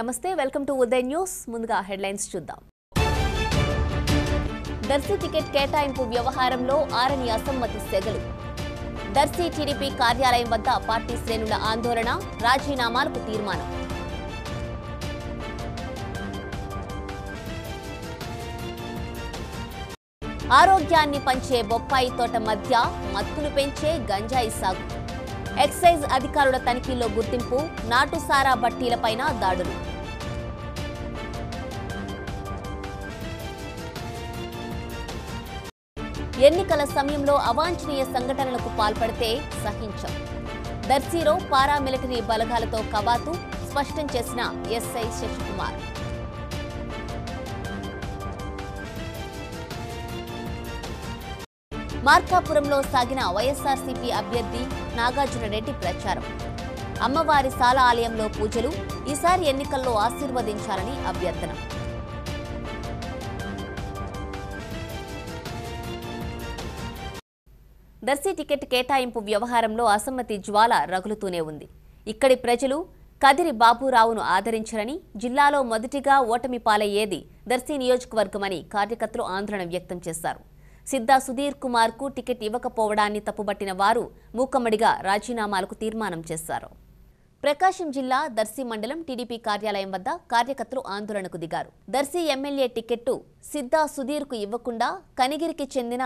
నమస్తే welcome to Uday news. ముందుగా headlines చూద్దాం. దర్శి టికెట్ కేటాయింపు వ్యవహారంలో ఆరని అసమ్మతి సెగలు. దర్శి టీడీపీ కార్యాలయం వద్ద పార్టీ శ్రేణుల ఆందోళన రాజీనామాలకు తీర్మానం. ఆరోగ్యాన్ని పంచే బొప్పాయి తోట మధ్య మత్తులు పెంచే గంజాయి సాగు. ఎక్సైజ్ అధికారుల తనిఖీల్లో గుర్తింపు నాటుసారా బట్టీలపైన దాడులు. ఎన్నికల సమయంలో అవాంఛనీయ సంఘటనలకు పాల్పడితే సహించం. దర్శీలో పారామిలిటరీ బలగాలతో కవాతు స్పష్టం చేసిన ఎస్ఐ శశికుమార్. మార్కాపురంలో సాగిన వైఎస్ఆర్సీపీ అభ్యర్థి నాగార్జున రెడ్డి ప్రచారం. అమ్మవారి సాల ఆలయంలో పూజలు ఈసారి ఎన్నికల్లో ఆశీర్వదించాలని అభ్యర్థన. దర్శి టికెట్ కేటాయింపు వ్యవహారంలో అసమ్మతి జ్వాల రగులుతూనే ఉంది. ఇక్కడి ప్రజలు కదిరి బాబురావును ఆదరించరని జిల్లాలో మొదటిగా ఓటమి పాలయ్యేది దర్శి నియోజకవర్గమని కార్యకర్తలు ఆందోళన వ్యక్తం చేశారు. సిద్ధా సుధీర్ కుమార్కు టికెట్ ఇవ్వకపోవడాన్ని తప్పుబట్టిన వారు మూకమ్మడిగా రాజీనామాలకు తీర్మానం చేశారు. ప్రకాశం జిల్లా దర్శి మండలం టీడీపీ కార్యాలయం వద్ద కార్యకర్తలు ఆందోళనకు దిగారు. దర్శి ఎమ్మెల్యే టికెట్టు సిద్ధా సుధీర్కు ఇవ్వకుండా కనిగిరికి చెందిన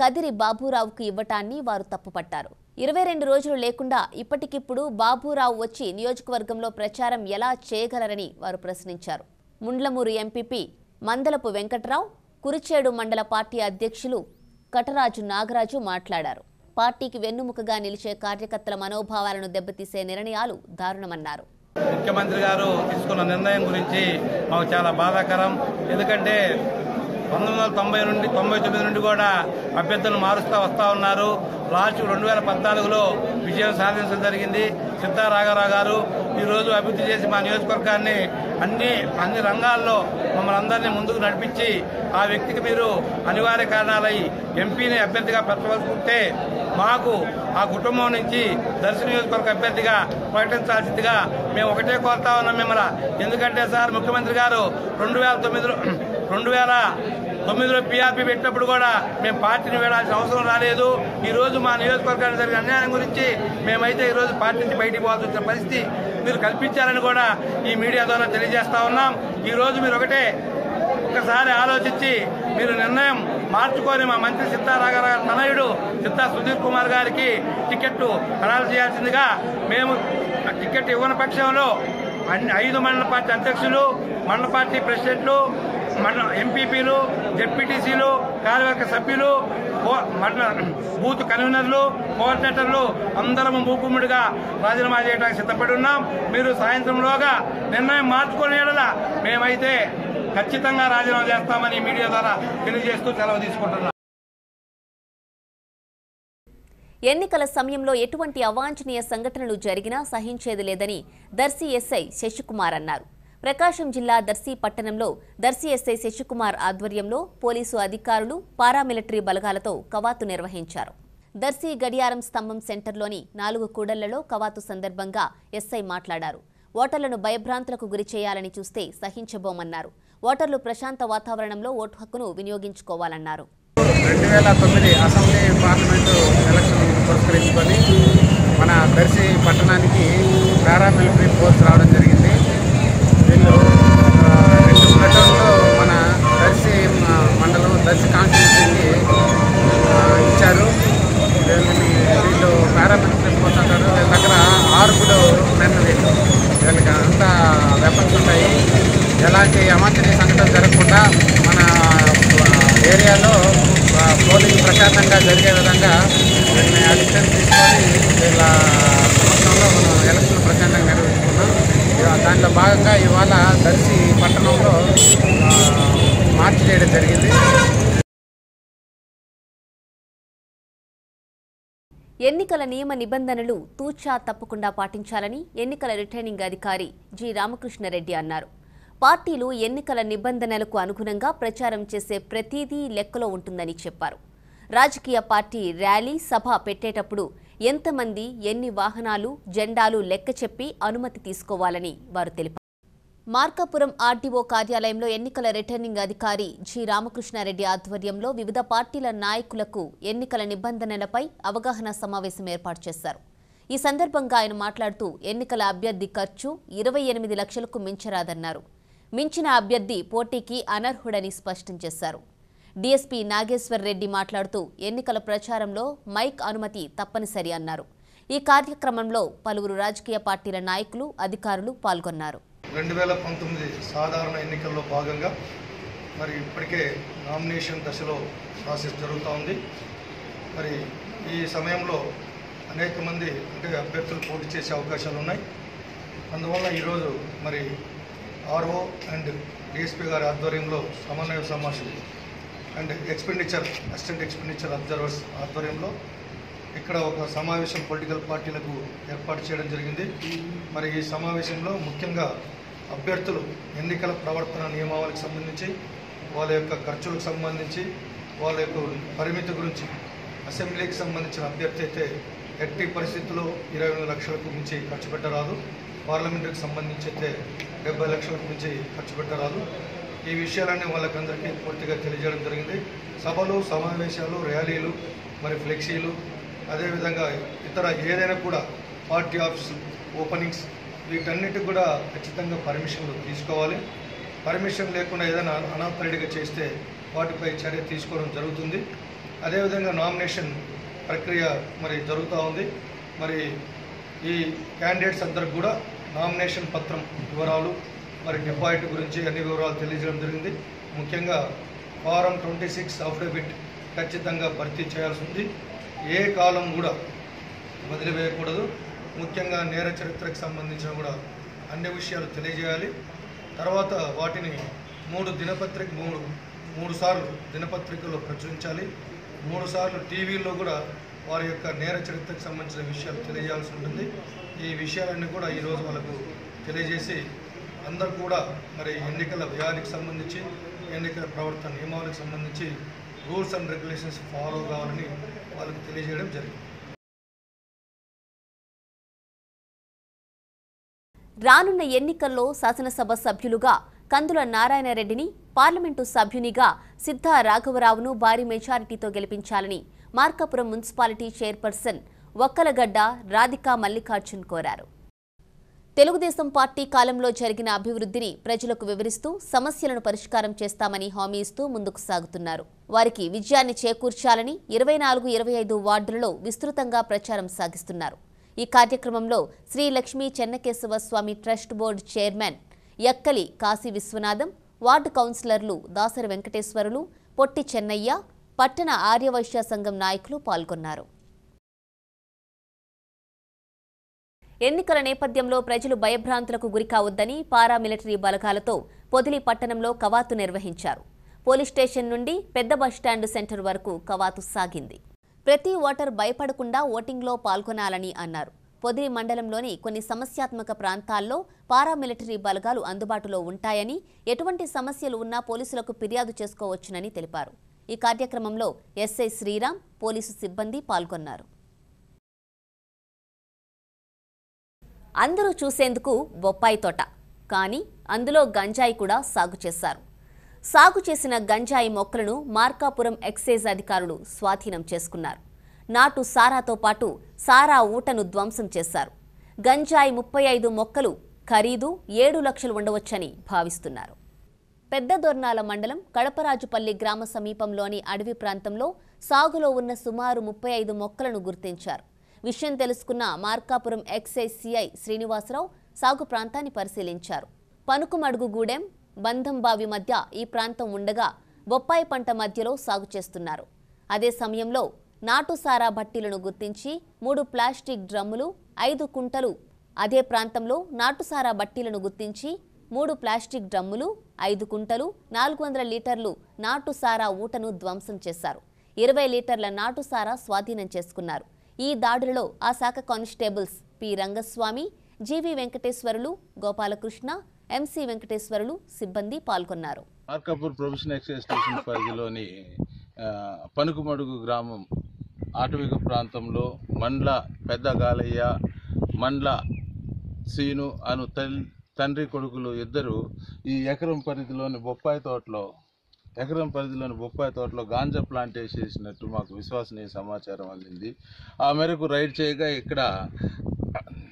కదిరి బాబురావుకు ఇవ్వటాన్ని వారు తప్పుపట్టారు. ఇరవై రెండు రోజులు లేకుండా ఇప్పటికిప్పుడు బాబురావు వచ్చి నియోజకవర్గంలో ప్రచారం ఎలా చేయగలరని వారు ప్రశ్నించారు. ముండ్లమూరు ఎంపీపీ మందలపు వెంకట్రావు కురిచేడు మండల పార్టీ అధ్యక్షులు కటరాజు నాగరాజు మాట్లాడారు. పార్టీకి వెన్నుముకగా నిలిచే కార్యకర్తల మనోభావాలను దెబ్బతీసే నిర్ణయాలు దారుణమన్నారు. ముఖ్యమంత్రి గారు తీసుకున్న నిర్ణయం గురించి మాకు చాలా బాధాకరం. ఎందుకంటే పంతొమ్మిది వందల తొంభై నుండి తొంభై తొమ్మిది నుండి కూడా అభ్యర్థులను మారుస్తూ వస్తూ ఉన్నారు. లాస్ట్ రెండు వేల పద్నాలుగులో విజయం సాధించడం జరిగింది. సిద్ధా రాఘారావు గారు ఈరోజు అభివృద్ధి చేసి మా నియోజకవర్గాన్ని అన్ని అన్ని రంగాల్లో మమ్మల్ని అందరినీ ముందుకు నడిపించి ఆ వ్యక్తికి మీరు అనివార్య కారణాలై ఎంపీని అభ్యర్థిగా పెట్టవలసుకుంటే మాకు ఆ కుటుంబం నుంచి దర్శన నియోజకవర్గ అభ్యర్థిగా ప్రకటించాల్సిందిగా మేము ఒకటే కోరుతా ఉన్నాం మిమ్మల్ని. ఎందుకంటే సార్ ముఖ్యమంత్రి గారు రెండు వేల తొమ్మిదిలో రెండు వేల తొమ్మిదిలో పీఆర్పీ పెట్టినప్పుడు కూడా మేము పార్టీని వేడాల్సిన అవసరం రాలేదు. ఈ రోజు మా నియోజకవర్గానికి జరిగిన అన్యాయం గురించి మేమైతే ఈ రోజు పార్టీ నుంచి బయటికి పోవాల్సి వచ్చిన పరిస్థితి మీరు కల్పించాలని కూడా ఈ మీడియా ద్వారా తెలియజేస్తా ఉన్నాం. ఈ రోజు మీరు ఒకటే ఒకసారి ఆలోచించి మీరు నిర్ణయం మార్చుకొని మా మంత్రి సిద్ధారాఘరావు తనయుడు సిద్ధా సుధీర్ కుమార్ గారికి టికెట్ ఖరారు చేయాల్సిందిగా మేము టికెట్ ఇవ్వని పక్షంలో అన్ని ఐదు మండల పార్టీ అధ్యక్షులు మండల పార్టీ ప్రెసిడెంట్లు మండల ఎంపీపీలు జెడ్పీటీసీలు కార్యవర్గ సభ్యులు కో- మండల బూత్ కన్వీనర్లు కోఆర్డినేటర్లు అందరం మూకుమ్ముడిగా రాజీనామా చేయడానికి సిద్ధపడి ఉన్నాం. మీరు సాయంత్రంలోగా నిర్ణయం మార్చుకునే మేమైతే ఖచ్చితంగా రాజీనామా చేస్తామని మీడియా ద్వారా తెలియజేస్తూ సెలవు తీసుకుంటున్నాం. ఎన్నికల సమయంలో ఎటువంటి అవాంఛనీయ సంఘటనలు జరిగినా సహించేది లేదని దర్శి ఎస్ఐ శశికుమార్ అన్నారు. ప్రకాశం జిల్లా దర్శి పట్టణంలో దర్శి ఎస్ఐ శశికుమార్ ఆధ్వర్యంలో పోలీసు అధికారులు పారామిలిటరీ బలగాలతో కవాతు నిర్వహించారు. దర్శి గడియారం స్తంభం సెంటర్లోని నాలుగు కూడళ్ళలో కవాతు సందర్భంగా ఎస్ఐ మాట్లాడారు. ఓటర్లను భయభ్రాంతులకు గురి చేయాలని చూస్తే సహించబోమన్నారు. ఓటర్లు ప్రశాంత వాతావరణంలో ఓటు హక్కును వినియోగించుకోవాలన్నారు. రెండు వేల తొమ్మిది అసెంబ్లీ పార్లమెంటు ఎలక్షన్ పురస్కరించుకొని మన దర్శి పట్టణానికి పారామిలిటరీ ఫోర్స్ రావడం జరిగింది. మండలం దర్శి కాన్స్టిట్యూన్సీకి ఆ, ఇచ్చారు వీళ్ళని వీళ్ళు పారామిలిటరీ ఫోర్స్ అంటారు వీళ్ళ దగ్గర ఆరుగుడు మెన్ వీళ్ళు వీళ్ళకి అంతా వెపన్స్ ఉంటాయి ఎలాంటి అవాంఛనీయ సంఘటన జరగకుండా మన ఆ, ఏరియాలో ఆ, పోలింగ్ ప్రశాంతంగా జరిగే విధంగా వీళ్ళని అసిస్టెంట్ తీసుకొని వీళ్ళ సమక్షంలో మనం ఎలక్షన్ ప్రశాంతంగా నిర్వహించుకున్నాం ఇవా- దాంట్లో భాగంగా ఇవాళ దర్శి పట్టణంలో ఆ, మార్చి చేయడం జరిగింది ఎన్నికల నియమ నిబంధనలు తూచా తప్పకుండా పాటించాలని ఎన్నికల రిటర్నింగ్ అధికారి జి రామకృష్ణారెడ్డి అన్నారు. పార్టీలు ఎన్నికల నిబంధనలకు అనుగుణంగా ప్రచారం చేసే ప్రతిదీ లెక్కలో ఉంటుందని చెప్పారు. రాజకీయ పార్టీ ర్యాలీ సభ పెట్టేటప్పుడు ఎంతమంది ఎన్ని వాహనాలు జెండాలు లెక్క చెప్పి అనుమతి తీసుకోవాలని వారు తెలిపారు మార్కాపురం ఆర్డీఓ కార్యాలయంలో ఎన్నికల రిటర్నింగ్ అధికారి జి రామకృష్ణారెడ్డి ఆధ్వర్యంలో వివిధ పార్టీల నాయకులకు ఎన్నికల నిబంధనలపై అవగాహన సమావేశం ఏర్పాటు చేశారు. ఈ సందర్భంగా ఆయన మాట్లాడుతూ ఎన్నికల అభ్యర్థి ఖర్చు ఇరవై ఎనిమిది లక్షలకు మించరాదన్నారు. మించిన అభ్యర్థి పోటీకి అనర్హుడని స్పష్టం చేశారు. డీఎస్పీ నాగేశ్వర్ రెడ్డి మాట్లాడుతూ ఎన్నికల ప్రచారంలో మైక్ అనుమతి తప్పనిసరి అన్నారు. ఈ కార్యక్రమంలో పలువురు రాజకీయ పార్టీల నాయకులు అధికారులు పాల్గొన్నారు. రెండు వేల పంతొమ్మిది సాధారణ ఎన్నికల్లో భాగంగా మరి ఇప్పటికే నామినేషన్ దశలో ప్రాసెస్ జరుగుతూ ఉంది. మరి ఈ సమయంలో అనేక మంది అంటే అభ్యర్థులు పోటీ చేసే అవకాశాలు ఉన్నాయి. అందువల్ల ఈరోజు మరి ఆర్ఓ అండ్ డిఎస్పీ గారి ఆధ్వర్యంలో సమన్వయ సమావేశం and expenditure assistant expenditure observers ఆధ్వర్యంలో ఇక్కడ ఒక సమావేశం పొలిటికల్ పార్టీలకు ఏర్పాటు చేయడం జరిగింది. మరి ఈ సమావేశంలో ముఖ్యంగా అభ్యర్థులు ఎన్నికల ప్రవర్తన నియమావళికి సంబంధించి వాళ్ళ యొక్క ఖర్చులకు సంబంధించి వాళ్ళ యొక్క పరిమితి గురించి అసెంబ్లీకి సంబంధించిన అభ్యర్థి అయితే ఎట్టి పరిస్థితుల్లో ఇరవై ఎనిమిది లక్షలకు మించి ఖర్చు పెట్టరాదు. పార్లమెంటుకి సంబంధించి అయితే డెబ్బై లక్షలకు మించి ఖర్చు పెట్టరాదు. ఈ విషయాలన్నీ వాళ్ళకందరికీ పూర్తిగా తెలియజేయడం జరిగింది. సభలు సమావేశాలు ర్యాలీలు మరి ఫ్లెక్సీలు అదేవిధంగా ఇతర ఏదైనా కూడా పార్టీ ఆఫీస్ ఓపెనింగ్స్ వీటన్నిటికి కూడా ఖచ్చితంగా పర్మిషన్లు తీసుకోవాలి. పర్మిషన్ లేకుండా ఏదైనా అనాథరైడ్గా చేస్తే వాటిపై చర్య తీసుకోవడం జరుగుతుంది. అదేవిధంగా నామినేషన్ ప్రక్రియ మరి జరుగుతూ ఉంది. మరి ఈ క్యాండిడేట్స్ అందరికి కూడా నామినేషన్ పత్రం వివరాలు మరి డిపాజిట్ గురించి అన్ని వివరాలు తెలియజేయడం జరిగింది. ముఖ్యంగా ఫారం ట్వంటీ సిక్స్ అఫిడవిట్ ఖచ్చితంగా భర్తీ చేయాల్సి ఉంది. ఏ కాలం కూడా వదిలివేయకూడదు. ముఖ్యంగా నేర చరిత్రకు సంబంధించిన కూడా అన్ని విషయాలు తెలియజేయాలి. తర్వాత వాటిని మూడు దినపత్రిక మూడు మూడు సార్లు దినపత్రికల్లో ప్రచురించాలి. మూడు సార్లు టీవీల్లో కూడా వారి యొక్క నేర చరిత్రకు సంబంధించిన విషయాలు తెలియజేయాల్సి ఉంటుంది. ఈ విషయాలన్నీ కూడా ఈరోజు వాళ్ళకు తెలియజేసి అందరూ కూడా మరి ఎన్నికల వ్యయానికి సంబంధించి ఎన్నికల ప్రవర్తన నియమాలకు సంబంధించి రూల్స్ అండ్ రెగ్యులేషన్స్ ఫాలో కావాలని వాళ్ళకి తెలియజేయడం జరిగింది. రానున్న ఎన్నికల్లో శాసనసభ సభ్యులుగా కందుల నారాయణరెడ్డిని పార్లమెంటు సభ్యునిగా సిద్ధా రాఘవరావును భారీ మెజారిటీతో గెలిపించాలని మార్కాపురం మున్సిపాలిటీ చైర్పర్సన్ ఒక్కలగడ్డ రాధికా మల్లికార్జున్ కోరారు. తెలుగుదేశం పార్టీ కాలంలో జరిగిన అభివృద్ధిని ప్రజలకు వివరిస్తూ సమస్యలను పరిష్కారం చేస్తామని హామీ ఇస్తూ ముందుకు సాగుతున్నారు. వారికి విజయాన్ని చేకూర్చాలని ఇరవై నాలుగు ఇరవై ఐదు వార్డులలో విస్తృతంగా ప్రచారం సాగిస్తున్నారు. ఈ కార్యక్రమంలో Shri Lakshmi Chennakesava Swamy trust board chairman Yakkali Kashi Vishwanatham ward కౌన్సిలర్లు దాసరి వెంకటేశ్వరులు పొట్టి చెన్నయ్య పట్టణ ఆర్యవైశ్య సంఘం నాయకులు పాల్గొన్నారు. ఎన్నికల నేపథ్యంలో ప్రజలు భయభ్రాంతులకు గురికావద్దని పారామిలిటరీ బలగాలతో పొదిలి పట్టణంలో కవాతు నిర్వహించారు. పోలీస్ స్టేషన్ నుండి పెద్ద బస్టాండ్ సెంటర్ వరకు కవాతు సాగింది. ప్రతి ఓటర్ భయపడకుండా ఓటింగ్లో పాల్గొనాలని అన్నారు. పొదిలి మండలంలోని కొన్ని సమస్యాత్మక ప్రాంతాల్లో పారామిలిటరీ బలగాలు అందుబాటులో ఉంటాయని ఎటువంటి సమస్యలు ఉన్నా పోలీసులకు ఫిర్యాదు చేసుకోవచ్చునని తెలిపారు. ఈ కార్యక్రమంలో ఎస్ఐ శ్రీరామ్ పోలీసు సిబ్బంది పాల్గొన్నారు. అందరూ చూసేందుకు బొప్పాయి తోట కానీ అందులో గంజాయి కూడా సాగు చేశారు. సాగు చేసిన గంజాయి మొక్కలను మార్కాపురం ఎక్సైజ్ అధికారులు స్వాధీనం చేసుకున్నారు. నాటు సారాతో పాటు సారా ఊటను ధ్వంసం చేశారు. గంజాయి ముప్పై ఐదు మొక్కలు ఖరీదు ఏడు లక్షలు ఉండవచ్చని భావిస్తున్నారు. పెద్ద దొర్నాల మండలం కడపరాజుపల్లి గ్రామ సమీపంలోని అడవి ప్రాంతంలో సాగులో ఉన్న సుమారు ముప్పై ఐదు మొక్కలను గుర్తించారు. విషయం తెలుసుకున్న మార్కాపురం ఎక్సైజ్ సిఐ శ్రీనివాసరావు సాగు ప్రాంతాన్ని పరిశీలించారు. పనుకుమడుగుగూడెం బంధంబావి మధ్య ఈ ప్రాంతం ఉండగా బొప్పాయి పంట మధ్యలో సాగు చేస్తున్నారు. అదే సమయంలో నాటు సారా బట్టీలను గుర్తించి మూడు ప్లాస్టిక్ డ్రమ్ములు ఐదు కుంటలు అదే ప్రాంతంలో నాటుసారా బట్టీలను గుర్తించి మూడు ప్లాస్టిక్ డ్రమ్ములు ఐదు కుంటలు నాలుగు వందల లీటర్లు నాటుసారా ఊటను ధ్వంసం చేశారు. ఇరవై లీటర్ల నాటుసారా స్వాధీనం చేసుకున్నారు. ఈ దాడులలో ఆ శాఖ constables P Rangaswamy GV Venkateswarlu Gopalakrishna MC Venkateswarlu సిబ్బంది పాల్గొన్నారు. మార్కాపూర్ ప్రొఫెషనల్ ఎక్సైజ్ స్టేషన్ పరిధిలోని పనుకుమడుగు గ్రామం ఆటవిక ప్రాంతంలో మండ్ల పెద్ద గాలయ్య మండ్ల సీను అను తండ్రి కొడుకులు ఇద్దరు ఈ ఎకరం పరిధిలోని బొప్పాయి తోటలో ఎకరం పరిధిలోని బొప్పాయి తోటలో గాంజా ప్లాంట్ చేసినట్టు మాకు విశ్వసనీయ సమాచారం అందింది. ఆ మేరకు రైడ్ చేయగా ఇక్కడ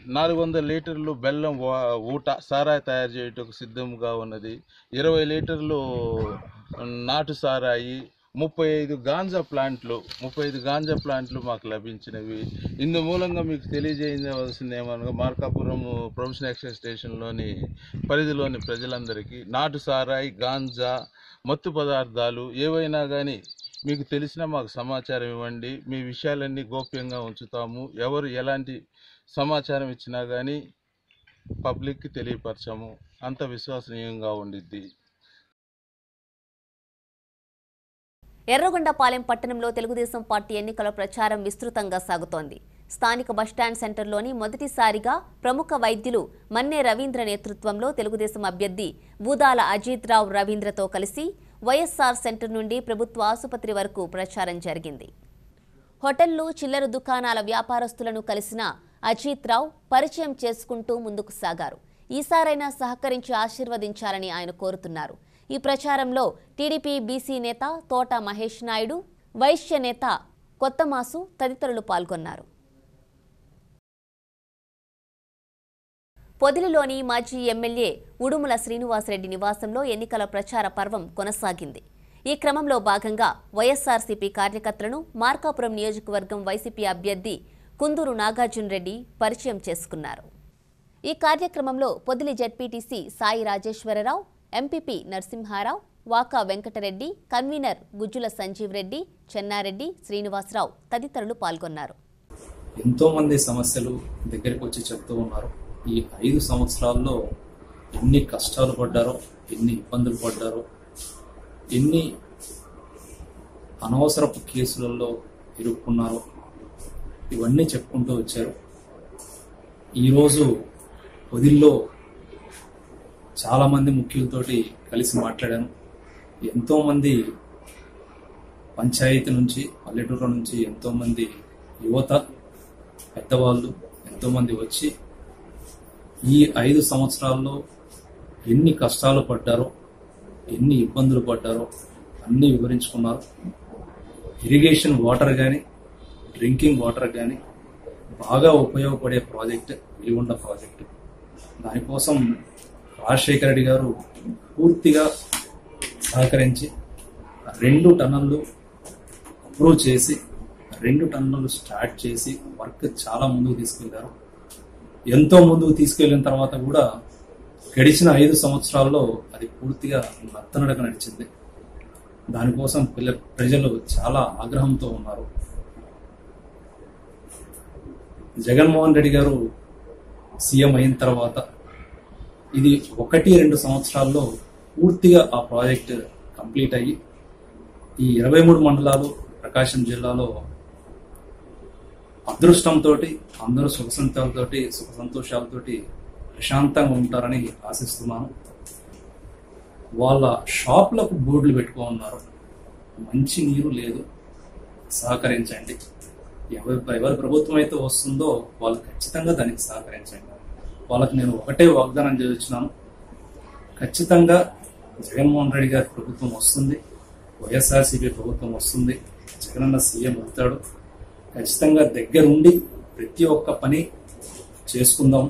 నాలుగు వందల లీటర్లు బెల్లం ఊట సారాయి తయారు చేయటకు సిద్ధంగా ఉన్నది. ఇరవై లీటర్లు నాటు సారాయి ముప్పై ఐదు గాంజా ప్లాంట్లు ముప్పై ఐదు గాంజా ప్లాంట్లు మాకు లభించినవి. ఇందు మూలంగా మీకు తెలియజేయవలసింది ఏమనగా మార్కాపురం ప్రొఫెషన్ ఎక్సైజ్ స్టేషన్లోని పరిధిలోని ప్రజలందరికీ నాటు సారాయి గాంజా మత్తు పదార్థాలు ఏవైనా కానీ మీకు తెలిసినా మాకు సమాచారం ఇవ్వండి. మీ విషయాలన్నీ గోప్యంగా ఉంచుతాము. ఎవరు ఎలాంటి సమాచారం ఇచ్చినా కానీ పబ్లిక్కి తెలియపరచము. అంత విశ్వసనీయంగా ఉండిద్ది. ఎర్రగొండపాలెం పట్టణంలో తెలుగుదేశం పార్టీ ఎన్నికల ప్రచారం విస్తృతంగా సాగుతోంది. స్థానిక బస్టాండ్ సెంటర్లోని మొదటిసారిగా ప్రముఖ వైద్యులు మన్నే రవీంద్ర నేతృత్వంలో తెలుగుదేశం అభ్యర్థి బూదాల అజిత్ రావు రవీంద్రతో కలిసి వైఎస్ఆర్ సెంటర్ నుండి ప్రభుత్వ ఆసుపత్రి వరకు ప్రచారం జరిగింది. హోటళ్ళు చిల్లర దుకాణాల వ్యాపారస్తులను కలిసిన అజిత్ రావు పరిచయం చేసుకుంటూ ముందుకు సాగారు. ఈసారైనా సహకరించి ఆశీర్వదించాలని ఆయన కోరుతున్నారు. ఈ ప్రచారంలో టీడీపీ బీసీ నేత తోట మహేష్ నాయుడు వైశ్య నేత కొత్తమాసు తదితరులు పాల్గొన్నారు. పొదిలిలోని మాజీ ఎమ్మెల్యే ఉడుముల శ్రీనివాసరెడ్డి నివాసంలో ఎన్నికల ప్రచార పర్వం కొనసాగింది. ఈ క్రమంలో భాగంగా వైఎస్సార్సీపీ కార్యకర్తలను మార్కాపురం నియోజకవర్గం వైసీపీ అభ్యర్థి కుందూరు నాగార్జున రెడ్డి పరిచయం చేసుకున్నారు. ఈ కార్యక్రమంలో Podili ZPTC Sai Rajeswararao MPP Narasimharao Vaka Venkatareddy convener Gujjula Sanjeev Reddy Chennareddy Srinivasarao తదితరులు పాల్గొన్నారు. ఎంతో మంది సమస్యలు దగ్గరికి వచ్చి చెప్తూ ఉన్నారు. ఈ ఐదు సంవత్సరాల్లో ఎన్ని కష్టాలు పడ్డారో ఎన్ని ఇబ్బందులు పడ్డారో ఎన్ని అనవసరపు కేసులలో ఇరుక్కున్నారో ఇవన్నీ చెప్పుకుంటూ వచ్చారు. ఈరోజు వదిల్లో చాలామంది ముఖ్యులతోటి కలిసి మాట్లాడాను. ఎంతోమంది పంచాయతీ నుంచి పల్లెటూరు నుంచి ఎంతోమంది యువత పెద్దవాళ్ళు ఎంతోమంది వచ్చి ఈ ఐదు సంవత్సరాల్లో ఎన్ని కష్టాలు పడ్డారో ఎన్ని ఇబ్బందులు పడ్డారో అన్నీ వివరించుకున్నారు. ఇరిగేషన్ వాటర్ కానీ డ్రింకింగ్ వాటర్ కానీ బాగా ఉపయోగపడే ప్రాజెక్ట్ వెలిగొండ ప్రాజెక్ట్. దానికోసం రాజశేఖర రెడ్డి గారు పూర్తిగా సహకరించి రెండు టన్నులు అప్రూవ్ చేసి రెండు టన్నులు స్టార్ట్ చేసి వర్క్ చాలా ముందుకు తీసుకెళ్ళారు. ఎంతో ముందుకు తీసుకెళ్ళిన తర్వాత కూడా గడిచిన ఐదు సంవత్సరాల్లో అది పూర్తిగా నత్తనడక నడిచింది. దానికోసం పిల్ల ప్రజలు చాలా ఆగ్రహంతో ఉన్నారు. జగన్మోహన్ రెడ్డి గారు సీఎం అయిన తర్వాత ఇది ఒకటి రెండు సంవత్సరాల్లో పూర్తిగా ఆ ప్రాజెక్ట్ కంప్లీట్ అయ్యి ఈ ఇరవై మూడు మండలాలు ప్రకాశం జిల్లాలో అదృష్టంతో అందరూ సుఖ సంతోషాలతోటి సుఖ సంతోషాలతోటి ప్రశాంతంగా ఉంటారని ఆశిస్తున్నాను. వాళ్ళ షాప్లకు బోర్డులు పెట్టుకో ఉన్నారు మంచి నీరు లేదు. సహకరించండి. ఎవరి ఎవరి ప్రభుత్వం అయితే వస్తుందో వాళ్ళు ఖచ్చితంగా దానికి సహకరించండి. వాళ్ళకి నేను ఒకటే వాగ్దానం చేస్తున్నాను. ఖచ్చితంగా జగన్మోహన్ రెడ్డి గారి ప్రభుత్వం వస్తుంది. వైఎస్ఆర్సీపీ ప్రభుత్వం వస్తుంది. జగనన్న సీఎం అవుతాడు. ఖచ్చితంగా దగ్గరుండి ప్రతి ఒక్క పని చేసుకుందాం.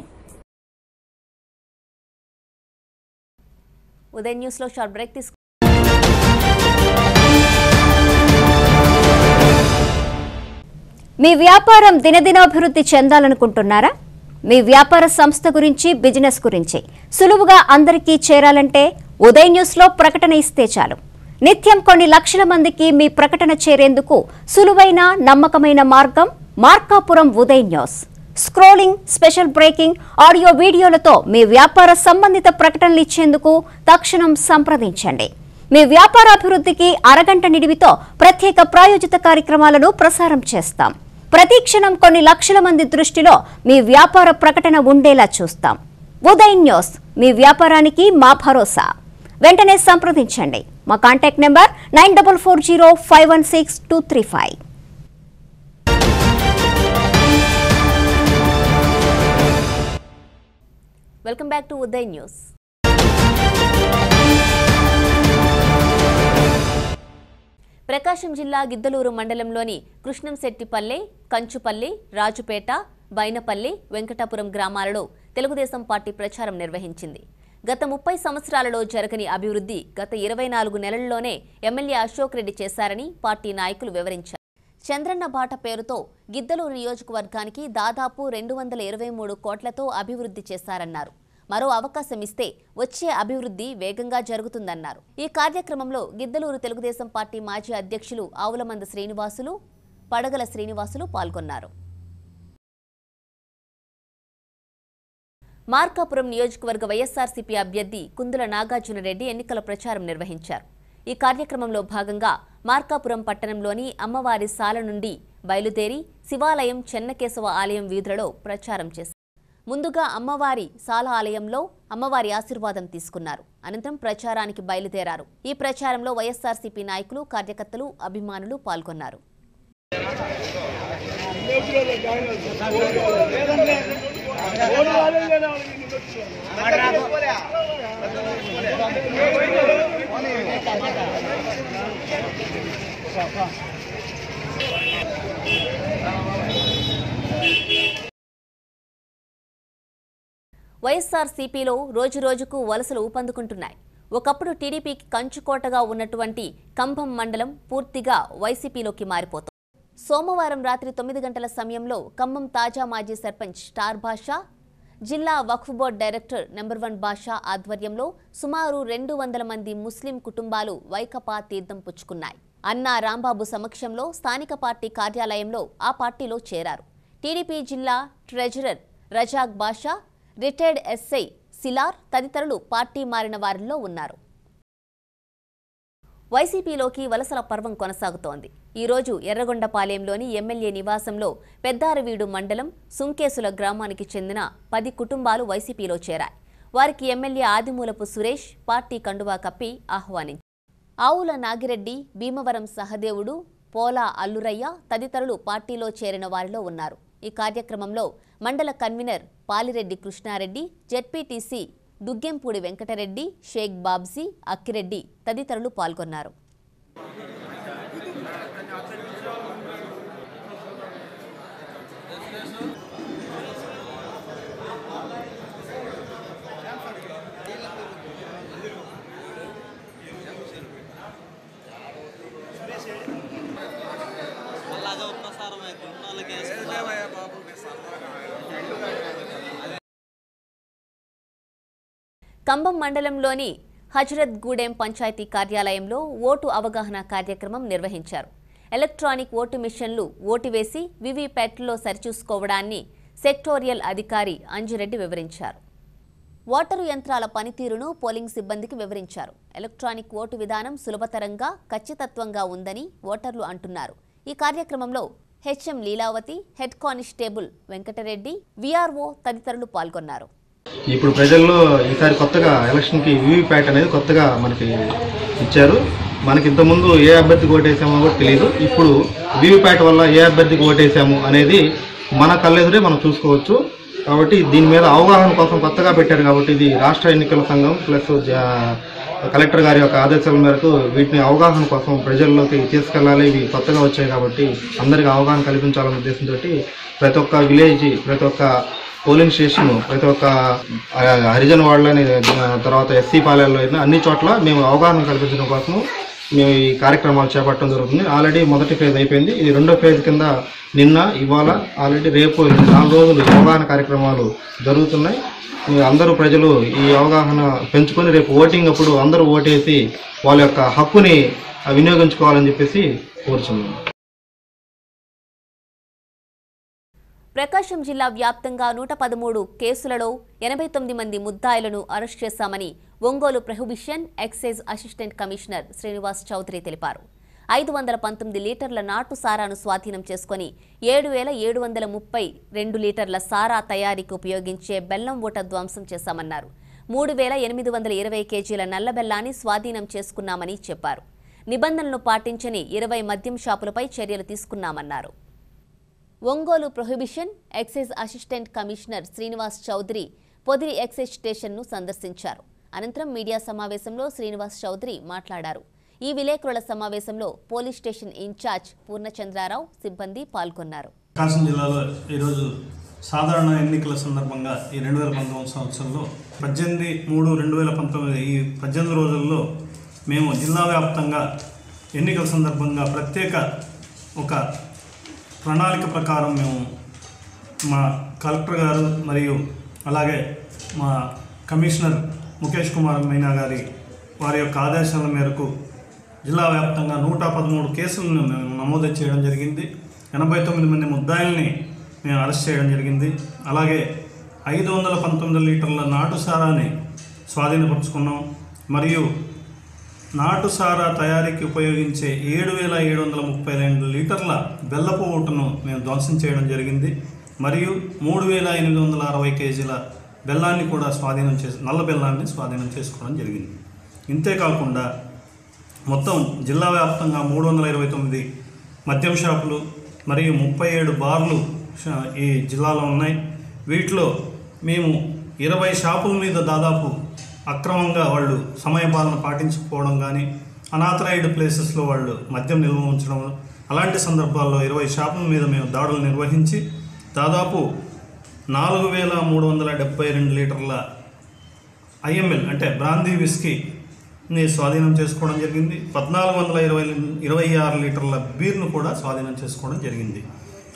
ఉదయం న్యూస్లో షార్ట్ బ్రేక్ తీసుకు మీ వ్యాపారం దినదినాభివృద్ధి చెందాలనుకుంటున్నారా? మీ వ్యాపార సంస్థ గురించి బిజినెస్ గురించి సులువుగా అందరికీ చేరాలంటే ఉదయ్ న్యూస్లో ప్రకటన ఇస్తే చాలు. నిత్యం కొన్ని లక్షల మందికి మీ ప్రకటన చేరేందుకు సులువైన నమ్మకమైన మార్గం Markapuram Uday news. Scrolling special breaking audio వీడియోలతో మీ వ్యాపార సంబంధిత ప్రకటనలు ఇచ్చేందుకు తక్షణం సంప్రదించండి. మీ వ్యాపార అభివృద్ధికి అరగంట నిడివితో ప్రత్యేక ప్రాయోజిత కార్యక్రమాలను ప్రసారం చేస్తాం. ప్రతి క్షణం కొన్ని లక్షల మంది దృష్టిలో మీ వ్యాపార ప్రకటన ఉండేలా చూస్తాం. ఉదయ్ న్యూస్. మీ వ్యాపారానికి మా భరోసా. వెంటనే సంప్రదించండి. మా contact number nine double four zero five one six two three five. Welcome back to Uday news. Prakasam జిల్లా గిద్దలూరు మండలంలోని కృష్ణంశెట్టిపల్లె కంచుపల్లి రాజుపేట బైనపల్లి వెంకటాపురం గ్రామాలలో తెలుగుదేశం పార్టీ ప్రచారం నిర్వహించింది. గత ముప్పై సంవత్సరాలలో జరగని అభివృద్ధి గత ఇరవై నాలుగు నెలల్లోనే ఎమ్మెల్యే అశోక్ రెడ్డి చేశారని పార్టీ నాయకులు వివరించారు. చంద్రన్న బాట పేరుతో గిద్దలూరు నియోజకవర్గానికి దాదాపు రెండు వందల ఇరవై మూడు కోట్లతో అభివృద్ధి చేశారన్నారు. మరో అవకాశం ఇస్తే వచ్చే అభివృద్ధి వేగంగా జరుగుతుందన్నారు. ఈ కార్యక్రమంలో గిద్దలూరు తెలుగుదేశం పార్టీ మాజీ అధ్యక్షులు ఆవులమంద శ్రీనివాసులు పడగల శ్రీనివాసులు పాల్గొన్నారు. మార్కాపురం నియోజకవర్గ వైఎస్సార్సీపీ అభ్యర్థి కుందుల నాగార్జునరెడ్డి ఎన్నికల ప్రచారం నిర్వహించారు. ఈ కార్యక్రమంలో భాగంగా మార్కాపురం పట్టణంలోని అమ్మవారి సాల నుండి బయలుదేరి శివాలయం చెన్నకేశవ ఆలయం వీధులలో ప్రచారం చేశారు. ముందుగా అమ్మవారి సాల ఆలయంలో అమ్మవారి ఆశీర్వాదం తీసుకున్నారు. అనంతరం ప్రచారానికి బయలుదేరారు. ఈ ప్రచారంలో వైఎస్ఆర్సీపీ నాయకులు కార్యకర్తలు అభిమానులు పాల్గొన్నారు. వైఎస్ఆర్ సిపిలో రోజురోజుకు వలసలు ఊపందుకుంటున్నాయి. ఒకప్పుడు టీడీపీకి కంచుకోటగా ఉన్నటువంటి కంభం మండలం పూర్తిగా వైసీపీలోకి మారిపోతుంది. సోమవారం రాత్రి తొమ్మిది గంటల సమయంలో ఖమ్మం తాజా మాజీ సర్పంచ్ స్టార్ భాషా జిల్లా Waqf board director number one Basha ఆధ్వర్యంలో సుమారు రెండు వందల మంది ముస్లిం కుటుంబాలు వైకపా తీర్థం పుచ్చుకున్నాయి. అన్నా రాంబాబు సమక్షంలో స్థానిక పార్టీ కార్యాలయంలో ఆ పార్టీలో చేరారు. టీడీపీ జిల్లా treasurer Razak Basha retired SI Silar తదితరులు పార్టీ మారిన వారిలో ఉన్నారు. వైసీపీలోకి వలసల పర్వం కొనసాగుతోంది. ఈ రోజు ఎర్రగొండపాలెంలోని ఎమ్మెల్యే నివాసంలో పెద్దారవీడు మండలం సుంకేసుల గ్రామానికి చెందిన పది కుటుంబాలు వైసీపీలో చేరాయి. వారికి ఎమ్మెల్యే ఆదిమూలపు సురేష్ పార్టీ కండువా కప్పి ఆహ్వానించారు. ఆవుల నాగిరెడ్డి భీమవరం సహదేవుడు పోలా అల్లురయ్య తదితరులు పార్టీలో చేరిన వారిలో ఉన్నారు. ఈ కార్యక్రమంలో మండల కన్వీనర్ పాలిరెడ్డి కృష్ణారెడ్డి జెడ్పీటీసీ దుగ్గెంపూడి వెంకటరెడ్డి షేక్ బాబ్జీ అక్కిరెడ్డి తదితరులు పాల్గొన్నారు. కంబం మండలంలోని హజరత్ గూడెం పంచాయతీ కార్యాలయంలో ఓటు అవగాహన కార్యక్రమం నిర్వహించారు. ఎలక్ట్రానిక్ ఓటు మిషన్లు ఓటు వేసి వివిప్యాట్లో సరిచూసుకోవడాన్ని సెక్టోరియల్ అధికారి అంజిరెడ్డి వివరించారు. ఓటరు యంత్రాల పనితీరును పోలింగ్ సిబ్బందికి వివరించారు. ఎలక్ట్రానిక్ ఓటు విధానం సులభతరంగా ఖచ్చితత్వంగా ఉందని ఓటర్లు అంటున్నారు. ఈ కార్యక్రమంలో HM Leelavathi head constable Venkatareddy VRO తదితరులు పాల్గొన్నారు. ఇప్పుడు ప్రజల్లో ఈసారి కొత్తగా ఎలక్షన్కి వీవీప్యాట్ అనేది కొత్తగా మనకి ఇచ్చారు. మనకి ఇంతకుముందు ఏ అభ్యర్థికి ఓటేసామో కూడా తెలియదు ఇప్పుడు వీవీప్యాట్ వల్ల ఏ అభ్యర్థికి ఓటేసాము అనేది మన కళ్ళెదురే మనం చూసుకోవచ్చు. కాబట్టి దీని మీద అవగాహన కోసం కొత్తగా పెట్టారు కాబట్టి ఇది రాష్ట్ర ఎన్నికల సంఘం ప్లస్ కలెక్టర్ గారి యొక్క ఆదేశాల మేరకు వీటిని అవగాహన కోసం ప్రజల్లోకి తీసుకెళ్ళాలి ఇవి కొత్తగా వచ్చాయి కాబట్టి అందరికీ అవగాహన కల్పించాలనే ఉద్దేశంతో ప్రతి ఒక్క విలేజ్ ప్రతి ఒక్క పోలింగ్ స్టేషన్ ప్రతి ఒక్క హరిజన్ హరిజన వాళ్ళని తర్వాత ఎస్సీ పాలెల్లో అయినా అన్ని చోట్ల మేము అవగాహన కల్పించడం కోసం మేము ఈ కార్యక్రమాలు చేపట్టడం జరుగుతుంది. ఆల్రెడీ మొదటి ఫేజ్ అయిపోయింది. ఇది రెండో ఫేజ్ కింద నిన్న ఇవాళ ఆల్రెడీ రేపు నాలుగు రోజులు అవగాహన కార్యక్రమాలు జరుగుతున్నాయి. అందరూ ప్రజలు ఈ అవగాహన పెంచుకొని రేపు ఓటింగ్ అప్పుడు అందరూ ఓటేసి వాళ్ళ యొక్క హక్కుని వినియోగించుకోవాలని చెప్పేసి కోరుచున్నాను ప్రకాశం జిల్లా వ్యాప్తంగా నూట పదమూడు కేసులలో ఎనభై తొమ్మిది మంది ముద్దాయిలను అరెస్ట్ చేశామని Ongole prohibition excise assistant commissioner Srinivas Chowdary తెలిపారు. ఐదు వందల పంతొమ్మిది లీటర్ల నాటు సారాను స్వాధీనం చేసుకుని ఏడు వేల ఏడు వందల ముప్పై రెండు లీటర్ల సారా తయారీకి ఉపయోగించే బెల్లం ఊట ధ్వంసం చేశామన్నారు. మూడు వేల ఎనిమిది వందల ఇరవై కేజీల నల్ల బెల్లాన్ని స్వాధీనం చేసుకున్నామని చెప్పారు. నిబంధనలు పాటించని ఇరవై మద్యం షాపులపై చర్యలు తీసుకున్నామన్నారు. Ongole prohibition excise assistant commissioner Srinivas Chowdary Podili excise స్టేషన్ను సందర్శించారు. అనంతరం మీడియా సమావేశంలో శ్రీనివాస్ చౌదరి మాట్లాడారు. ఈ విలేకరుల సమావేశంలో పోలీస్ స్టేషన్ ఇన్ఛార్జ్ పూర్ణచంద్రారావు సిబ్బంది పాల్గొన్నారు. ప్రకాశం జిల్లాలో ఈరోజు సాధారణ ఎన్నికల సందర్భంగా ఈ రెండు వేల పంతొమ్మిది సంవత్సరంలో పద్దెనిమిది మూడు రెండు వేల పంతొమ్మిది ఈ పద్దెనిమిది రోజుల్లో మేము జిల్లా వ్యాప్తంగా ఎన్నికల సందర్భంగా ప్రత్యేక ఒక ప్రణాళిక ప్రకారం మేము మా కలెక్టర్ గారు మరియు అలాగే మా కమిషనర్ ముఖేష్ కుమార్ మీనా గారి వారి యొక్క ఆదేశాల మేరకు జిల్లా వ్యాప్తంగా నూట పదమూడు కేసులను మేము నమోదు చేయడం జరిగింది. ఎనభై తొమ్మిది మంది ముద్దాయిల్ని మేము అరెస్ట్ చేయడం జరిగింది. అలాగే ఐదు వందల పంతొమ్మిది లీటర్ల నాటు సారాన్ని స్వాధీనపరుచుకున్నాం. మరియు నాటు సారా తయారీకి ఉపయోగించే ఏడు వేల ఏడు వందల ముప్పై రెండు లీటర్ల బెల్లపు ఓటును మేము ధ్వంసం చేయడం జరిగింది. మరియు మూడు వేల ఎనిమిది వందల అరవై కేజీల బెల్లాన్ని కూడా స్వాధీనం చేసి నల్ల బెల్లాన్ని స్వాధీనం చేసుకోవడం జరిగింది. ఇంతేకాకుండా మొత్తం జిల్లా వ్యాప్తంగా మూడు వందల ఇరవై తొమ్మిది మద్యం షాపులు మరియు ముప్పై ఏడు బార్లు ఈ జిల్లాలో ఉన్నాయి. వీటిలో మేము ఇరవై షాపుల మీద దాదాపు అక్రమంగా వాళ్ళు సమయపాలన పాటించకపోవడం కానీ అనాథరైడ్ ప్లేసెస్లో వాళ్ళు మద్యం నిల్వ ఉంచడం అలాంటి సందర్భాల్లో ఇరవై షాపుల మీద మేము దాడులు నిర్వహించి దాదాపు నాలుగు వేల మూడు వందల డెబ్బై రెండు లీటర్ల ఐఎంఎల్ అంటే బ్రాందీ విస్కీని స్వాధీనం చేసుకోవడం జరిగింది. పద్నాలుగు వందల ఇరవై ఇరవై ఆరు లీటర్ల బీర్ను కూడా స్వాధీనం చేసుకోవడం జరిగింది.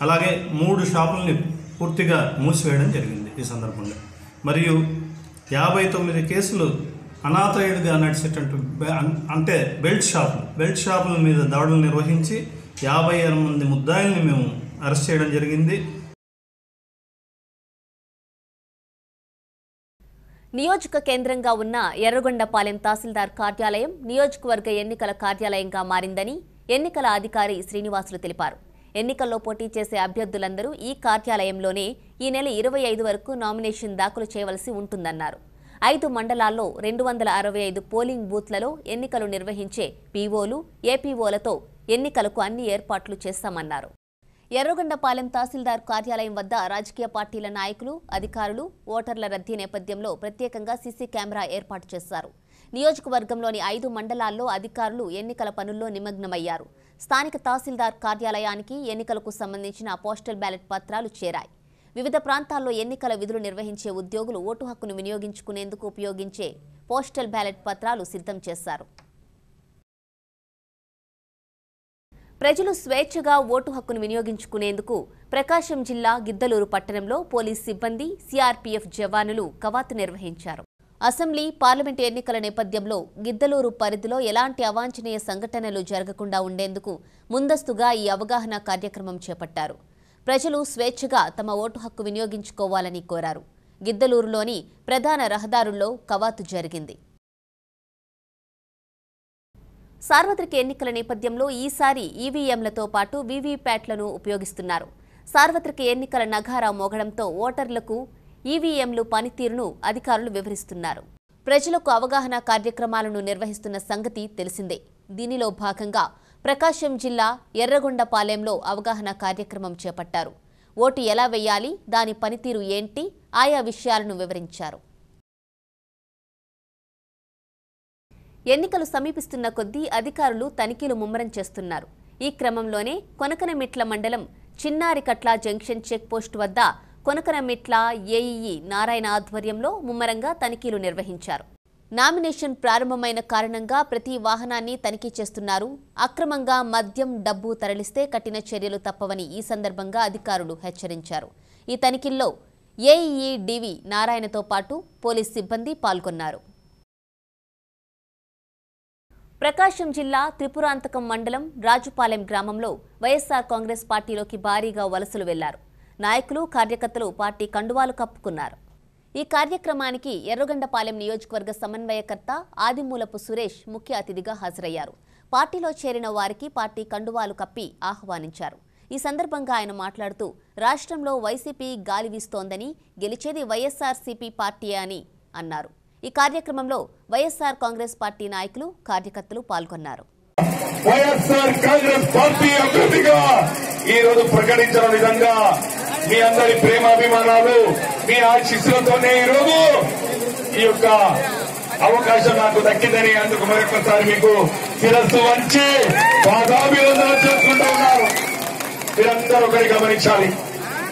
అలాగే మూడు షాపుల్ని పూర్తిగా మూసివేయడం జరిగింది ఈ సందర్భంగా మరియు యాభై తొమ్మిది కేసులు అనాథయుడిగా నడిచేటటువంటి అంటే బెల్ట్ షాపులు. బెల్ట్ షాపుల మీద దాడులు నిర్వహించి యాభై ఆరు మంది ముద్దాయిల్ని మేము అరెస్ట్ చేయడం జరిగింది. నియోజక కేంద్రంగా ఉన్న ఎర్రగొండపాలెం తహసీల్దార్ కార్యాలయం నియోజకవర్గ ఎన్నికల కార్యాలయంగా మారిందని ఎన్నికల అధికారి శ్రీనివాసులు తెలిపారు. ఎన్నికల్లో పోటీ చేసే అభ్యర్థులందరూ ఈ కార్యాలయంలోనే ఈ నెల ఇరవై ఐదు వరకు నామినేషన్ దాఖలు చేయవలసి ఉంటుందన్నారు. ఐదు మండలాల్లో రెండు వందల అరవై ఐదు పోలింగ్ బూత్లలో ఎన్నికలు నిర్వహించే పీఓలు ఏపీఓలతో ఎన్నికలకు అన్ని ఏర్పాట్లు చేస్తామన్నారు. ఎర్రగొండపాలెం తహసీల్దార్ కార్యాలయం వద్ద రాజకీయ పార్టీల నాయకులు అధికారులు ఓటర్ల రద్దీ నేపథ్యంలో ప్రత్యేకంగా సీసీ కెమెరా ఏర్పాటు చేశారు. నియోజకవర్గంలోని ఐదు మండలాల్లో అధికారులు ఎన్నికల పనుల్లో నిమగ్నమయ్యారు. స్థానిక తహసీల్దార్ కార్యాలయానికి ఎన్నికలకు సంబంధించిన పోస్టల్ బ్యాలెట్ పత్రాలు చేరాయి. వివిధ ప్రాంతాల్లో ఎన్నికల విధులు నిర్వహించే ఉద్యోగులు ఓటు హక్కును వినియోగించుకునేందుకు ఉపయోగించే పోస్టల్ బ్యాలెట్ పత్రాలు సిద్ధం చేశారు. ప్రజలు స్వేచ్ఛగా ఓటు హక్కును వినియోగించుకునేందుకు ప్రకాశం జిల్లా గిద్దలూరు పట్టణంలో పోలీస్ సిబ్బంది సిఆర్పీఎఫ్ జవానులు కవాతు నిర్వహించారు. అసెంబ్లీ పార్లమెంటు ఎన్నికల నేపథ్యంలో గిద్దలూరు పరిధిలో ఎలాంటి అవాంఛనీయ సంఘటనలు జరగకుండా ఉండేందుకు ముందస్తుగా ఈ అవగాహన కార్యక్రమం చేపట్టారు. ప్రజలు స్వేచ్ఛగా తమ ఓటు హక్కు వినియోగించుకోవాలని కోరారు. గిద్దలూరులోని ప్రధాన రహదారుల్లో కవాతు జరిగింది. సార్వత్రిక ఎన్నికల నేపథ్యంలో ఈసారి ఈవీఎంలతో పాటు వీవీప్యాట్లను ఉపయోగిస్తున్నారు. సార్వత్రిక ఎన్నికల నగారా మోగడంతో ఓటర్లకు ఈవీఎంలు పనితీరును అధికారులు వివరిస్తున్నారు. ప్రజలకు అవగాహన కార్యక్రమాలను నిర్వహిస్తున్న సంగతి తెలిసిందే. దీనిలో భాగంగా ప్రకాశం జిల్లా ఎర్రగొండపాలెంలో అవగాహన కార్యక్రమం చేపట్టారు. ఓటు ఎలా వేయాలి? దాని పనితీరు ఏంటి? ఆయా విషయాలను వివరించారు. ఎన్నికలు సమీపిస్తున్న కొద్దీ అధికారులు తనిఖీలు ముమ్మరం చేస్తున్నారు. ఈ క్రమంలోనే కొనకనమిట్ల మండలం చిన్నారికట్ల జంక్షన్ చెక్ పోస్ట్ వద్ద కొనకరమిట్ల ఏఈఈ నారాయణ ఆధ్వర్యంలో ముమ్మరంగా తనిఖీలు నిర్వహించారు. నామినేషన్ ప్రారంభమైన కారణంగా ప్రతి వాహనాన్ని తనిఖీ చేస్తున్నారు. అక్రమంగా మద్యం డబ్బు తరలిస్తే కఠిన చర్యలు తప్పవని ఈ సందర్భంగా అధికారులు హెచ్చరించారు. ఈ తనిఖీల్లో ఏఈఈ డివి నారాయణతో పాటు పోలీస్ సిబ్బంది పాల్గొన్నారు. ప్రకాశం జిల్లా త్రిపురాంతకం మండలం రాజుపాలెం గ్రామంలో వైఎస్సార్ కాంగ్రెస్ పార్టీలోకి భారీగా వలసలు వెళ్ళారు. నాయకులు కార్యకర్తలు పార్టీ కండువాలు కప్పుకున్నారు. ఈ కార్యక్రమానికి ఎర్రగండపాలెం నియోజకవర్గ సమన్వయకర్త ఆదిమూలపు సురేష్ ముఖ్య అతిథిగా హాజరయ్యారు. పార్టీలో చేరిన వారికి పార్టీ కండువాలు కప్పి ఆహ్వానించారు. ఈ సందర్భంగా ఆయన మాట్లాడుతూ రాష్ట్రంలో వైసీపీ గాలి వీస్తోందని గెలిచేది వైఎస్ఆర్సీపీ పార్టీ అని అన్నారు. ఈ కార్యక్రమంలో వైఎస్ఆర్ కాంగ్రెస్ పార్టీ నాయకులు కార్యకర్తలు పాల్గొన్నారు. వైఎస్ఆర్ కాంగ్రెస్ పార్టీ అభ్యర్థిగా ఈ రోజు ప్రకటించిన విధంగా మీ అందరి ప్రేమాభిమానాలు మీ ఆశీస్సులతోనే ఈరోజు ఈ యొక్క అవకాశం నాకు దక్కిందని అందుకు మరొకసారి మీకు శిరస్సు వంచి పాదాభివందనం చేసుకుంటూ ఉన్నారు. మీరందరూ ఒకరి గమనించాలి.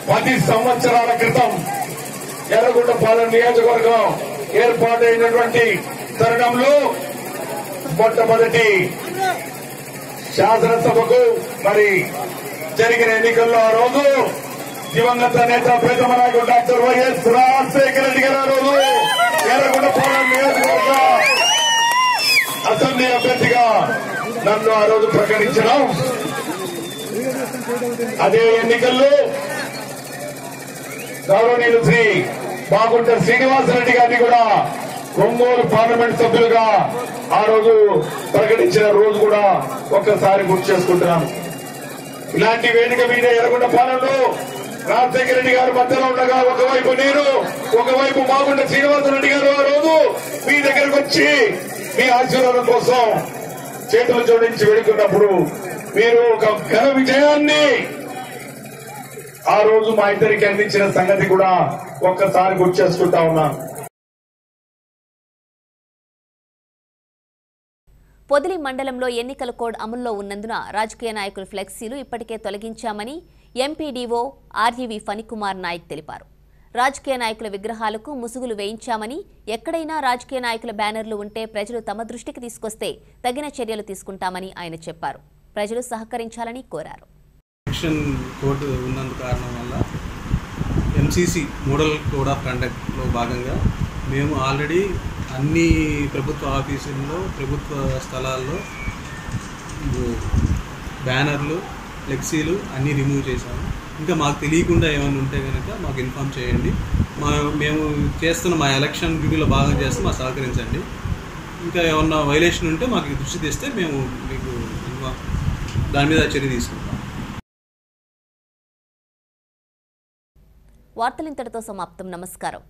పది సంవత్సరాల క్రితం ఎర్రగుంటపాలెం నియోజకవర్గం ఏర్పాటైనటువంటి తరుణంలో మొట్టమొదటి శాసనసభకు మరి జరిగిన ఎన్నికల్లో ఆ రోజు దివంగత నేత ప్రేతమ నాయకుడు డాక్టర్ వైఎస్ రాజశేఖర రెడ్డి గారు రోజు ఎర్రగొండపాలెం నియోజకవర్గ అసెంబ్లీ అభ్యర్థిగా నన్ను ఆ రోజు ప్రకటించడం. అదే ఎన్నికల్లో గౌరవనీయులు శ్రీ బాగుంట శ్రీనివాసరెడ్డి గారిని కూడా ఒంగోలు పార్లమెంట్ సభ్యులుగా ఆ రోజు ప్రకటించిన రోజు కూడా ఒక్కసారి గుర్తు చేసుకుంటున్నాను. ఇలాంటి వేదిక మీద ఎరగొండ పాలనలో రాజశేఖర రెడ్డి గారు మధ్యలో ఉండగా ఒకవైపు నేను ఒకవైపు బాగుంట శ్రీనివాసరెడ్డి గారు ఆ రోజు మీ దగ్గరకు వచ్చి మీ ఆశీర్వాదం కోసం చేతులు జోడించి వెళుతున్నప్పుడు మీరు ఒక ఘన విజయాన్ని ఆ రోజు మా ఇద్దరికి అందించిన సంగతి కూడా ఒక్కసారి గుర్తు చేసుకుంటా ఉన్నాను పొదిలి మండలంలో ఎన్నికల కోడ్ అమల్లో ఉన్నందున రాజకీయ నాయకుల ఫ్లెక్సీలు ఇప్పటికే తొలగించామని ఎంపీడీఓ ఆర్జీవీ ఫణికుమార్ నాయక్ తెలిపారు. రాజకీయ నాయకుల విగ్రహాలకు ముసుగులు వేయించామని ఎక్కడైనా రాజకీయ నాయకుల బ్యానర్లు ఉంటే ప్రజలు తమ దృష్టికి తీసుకొస్తే తగిన చర్యలు తీసుకుంటామని ఆయన చెప్పారు. ప్రజలు సహకరించాలని కోరారు. ఉన్నందు కారణం వల్ల ఎంసీసీ మోడల్ కోడ్ ఆఫ్ కండక్ట్లో భాగంగా మేము ఆల్రెడీ అన్ని ప్రభుత్వ ఆఫీసుల్లో ప్రభుత్వ స్థలాల్లో బ్యానర్లు ఫ్లెక్సీలు అన్నీ రిమూవ్ చేశాము. ఇంకా మాకు తెలియకుండా ఏమైనా ఉంటే కనుక మాకు ఇన్ఫామ్ చేయండి. మా మేము చేస్తున్న మా ఎలక్షన్ డ్యూటీలో భాగం చేస్తే మాకు సహకరించండి. ఇంకా ఏమన్నా వైలేషన్ ఉంటే మాకు దృష్టి తెస్తే మేము మీకు దాని మీద చర్య తీసుకుంటాం. వార్తలింతటితో సమాప్తం. నమస్కారం.